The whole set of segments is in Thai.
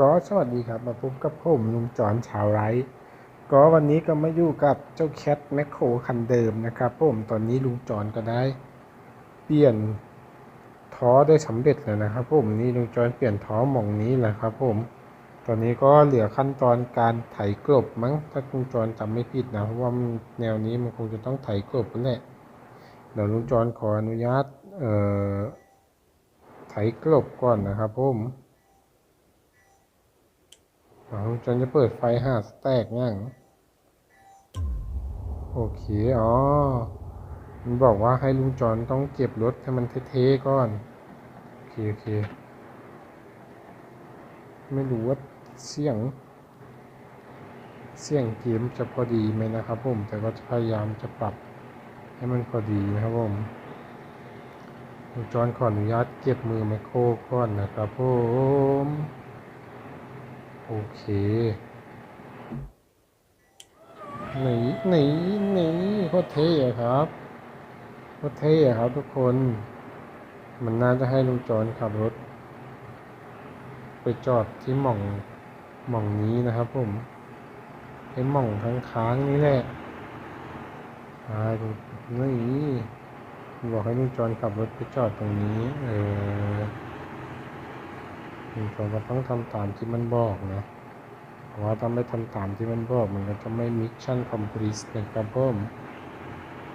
ก็สวัสดีครับมาพบกับผมลุงจอนชาวไร่ก็วันนี้ก็มาอยู่กับเจ้าแคทแมคโครคันเดิมนะครับผมตอนนี้ลุงจอนก็ได้ เปลี่ยนท้อได้สำเร็จแล้วนะครับผมนี่ลุงจอนเปลี่ยนท้อหม่องนี้แหละครับผมตอนนี้ก็เหลือขั้นตอนการไถกลบมั้งถ้าลุงจอนจำไม่ผิดนะเพราะว่าแนวนี้มันคงจะต้องไถกลบนั่นแหละเดี๋ยวลุงจอนขออนุญาตเอ่อไถกลบก่อนนะครับผม อ๋อจนจะเปิดไฟหาสแต็กยังโอเค อ๋อ มันบอกว่าให้ลุงจอนต้องเก็บรถให้มันเท่ๆก่อน โอเค โอเค ไม่รู้ว่าเสียง เสียงเกมจะพอดีไหมนะครับผม แต่ก็จะพยายามจะปรับให้มันพอดีนะครับผมลุงจอนขออนุญาตเก็บมือไมโครก่อนนะครับผม โอเคหนีหนีหนีโคตรเท่อะครับโคตรเท่ะครับทุกคน มันน่าจะให้ลุงจอนขับรถ ไปจอดที่หม่องหม่องนี้นะครับผมไอ้หม่องค้างๆนี่แหละใช่นี่บอกให้ลุงจอนขับรถไปจอดตรงนี้ เออ ผมก็ต้องทำตามที่มันบอกนะเพราะว่าถ้าไม่ทำตามที่มันบอก มันก็จะไม่มิชชั่นคอมพลีทนะครับผม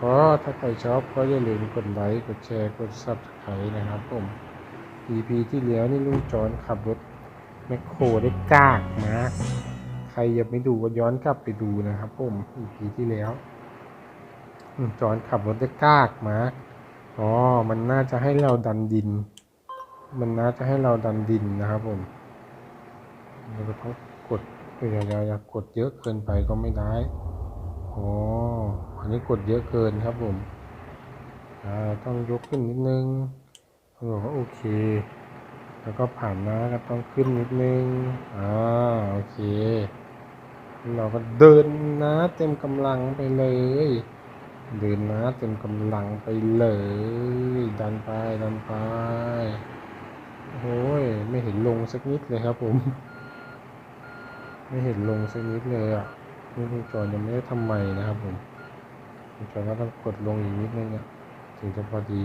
ก็ถ้าใครชอบก็อย่าลืมกดไลค์กดแชร์กด subscribe นะครับผม EP ที่แล้วนี่ลุงจอนขับรถแมคโครได้กากมากใครยังไม่ดูก็ย้อนกลับไปดูนะครับผม EP ที่แล้วลุงจอนขับรถได้กากมากอ๋อมันน่าจะให้เราดันดิน มันน่าจะให้เราดันดินนะครับผมเราก็ต้องกดอย่าอย่าอย่ากดเยอะเกินไปก็ไม่ได้อ๋ออันนี้กดเยอะเกินครับผมต้องยกขึ้นนิดนึงเขาบอกว่าโอเค แล้วก็ผ่านนะก็ต้องขึ้นนิดนึง อ่า โอเค เราก็เดินนะเต็มกำลังไปเลย เดินนะเต็มกำลังไปเลย ดันไป ดันไป โอ้ยไม่เห็นลงสักนิดเลยครับผม ไม่เห็นลงสักนิดเลยอะนี่ลุงจอนยังไม่ได้ทำใหม่นะครับผมลุงจอนก็ต้องกดลงอีกนิดนึงอะถึงจะพอดี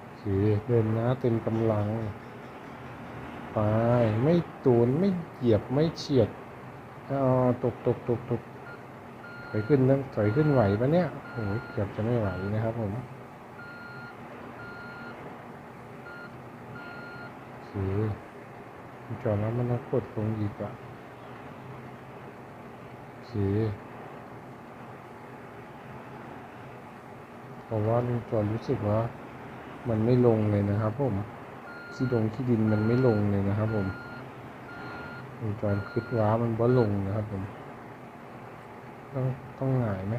โอเคเดินน้าเต็มกำลังไปไม่ตูนไม่เหยียบไม่เฉียดอ๋อตกตกตกตกถอยขึ้นนะถอยขึ้นไหวปะเนี่ยโอ้ยเกือบจะไม่ไหวนะครับผม โอจอดแล้วมันต้องกดลงอีกอะโอเพราะว่าลุงจอดรู้สึกว่า มันไม่ลงเลยนะครับผมที่ดงที่ดินมันไม่ลงเลยนะครับผมลุงจอดคิดว่ามันว่ลงนะครับผมต้องต้องหงายไหม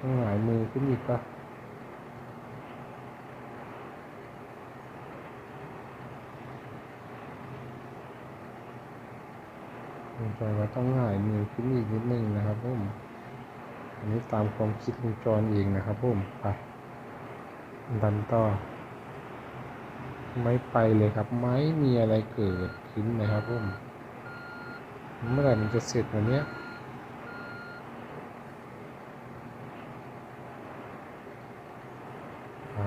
ต้องหงายมือขึ้นอีกปะ ลงจอยว่าต้องง่ายมือขึ้นอีกนิดนึงนะครับผมอันนี้ตามความคิดลุงจอนเองนะครับผมไปดันต่อ ไม่ไปเลยครับ ไม่มีอะไรเกิดขึ้นนะครับผมเมื่อไหร่มันจะเสร็จวันนี้ยไป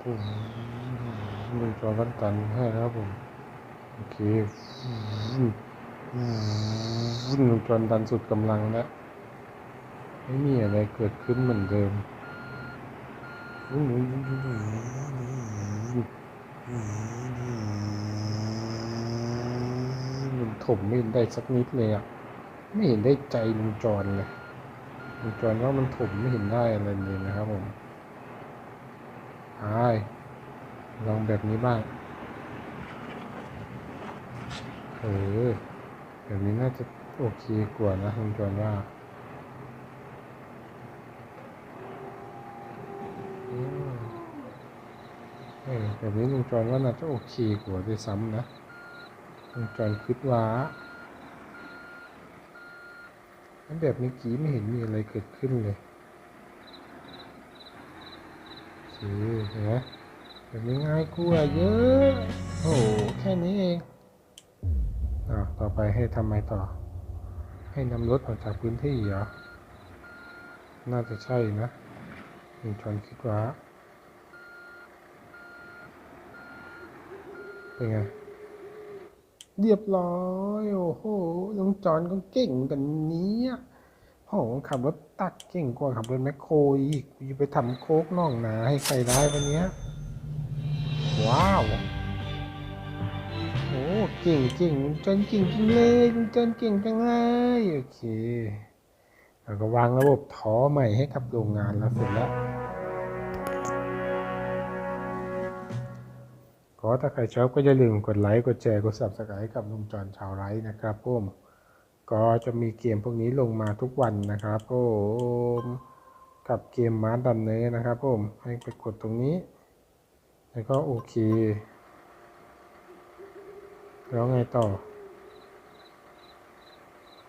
ผมลุงจอนกันตันให้นะครับผม ควุ่นจนดันสุดกำลังแล้วไม่มีอะไรเกิดขึ้นเหมือนเดิมมันถมไม่ได้สักนิดเลยอะ ไม่เห็นได้ใจลุงจรเลยลุงจรว่ามันถมไม่เห็นได้อะไรเลยนะครับผมไปลองแบบนี้บ้าง เออแบบนี้น่าจะโอเคกว่านะคุณจวนว่าอืมเออแบบนี้ลุงจอนว่าน่าจะโอเคกว่าด้วยซ้ำนะลุงจอนคิดว่าแบบเมื่อกี้ไม่เห็นมีอะไรเกิดขึ้นเลยโอเห็นไหมแบบนี้ง่ายกว่าเยอะ โอ้แค่นี้เอง ต่อไปให้ทำไมต่อ ให้นำรถออกจากพื้นที่เหรอ น่าจะใช่นะลุงจอนคิดว่า เป็นไง เรียบร้อย โอ้โหลุงจอนก็เก่งกันนี้โอ้โหขับรถตักเก่งกว่าขับรถแมคโครอีกกูจะไปทำโคกน่องหนาให้ใครได้ปะเนี้ยว้าว ก่งเก่งจนเก่งจริงเลยจนเก่งจังเลยโอเคแล้วก็วางระบบท้อใหม่ให้กับโรงงานแล้วเสร็จแล้วก็ถ้าใครชอบก็อย่าลืมกดไลค์ กดแชร์ กด subscribe กับลุงจอนชาวไร้นะครับผมก็จะมีเกมพวกนี้ลงมาทุกวันนะครับผมกับเกมมาร์ดันเนอร์นะครับผมให้ไปกดตรงนี้ แล้วก็โอเค แล้วไงต่อ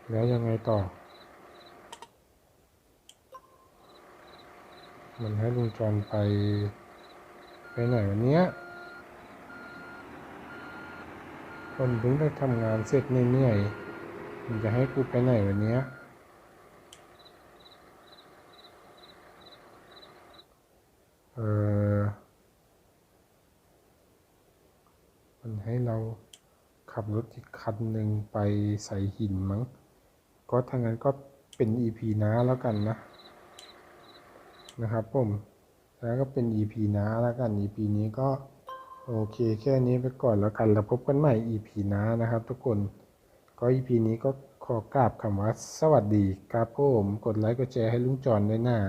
แล้วยังไงต่อ มันให้ลุงจอนไป ไปไหนวันเนี้ยคนเพิ่งได้ทำงานเสร็จเหนื่อยๆมันจะให้กูไปไหนวันเนี้ยเออมันให้เรา ขับรถอีกคันหนึ่งไปใส่หินมั้ง ก็ทางนั้นก็เป็น EP น้าแล้วกันนะ นะครับผมแล้วก็เป็น EP น้าแล้วกัน EP นี้ก็โอเคแค่นี้ไปก่อนแล้วกัน แล้วพบกันใหม่ EP น้านะครับ ทุกคนก็ EP นี้ก็ขอกราบคำว่าสวัสดีครับผม กดไลค์กดแชร์ให้ลุงจอนด้วยนะ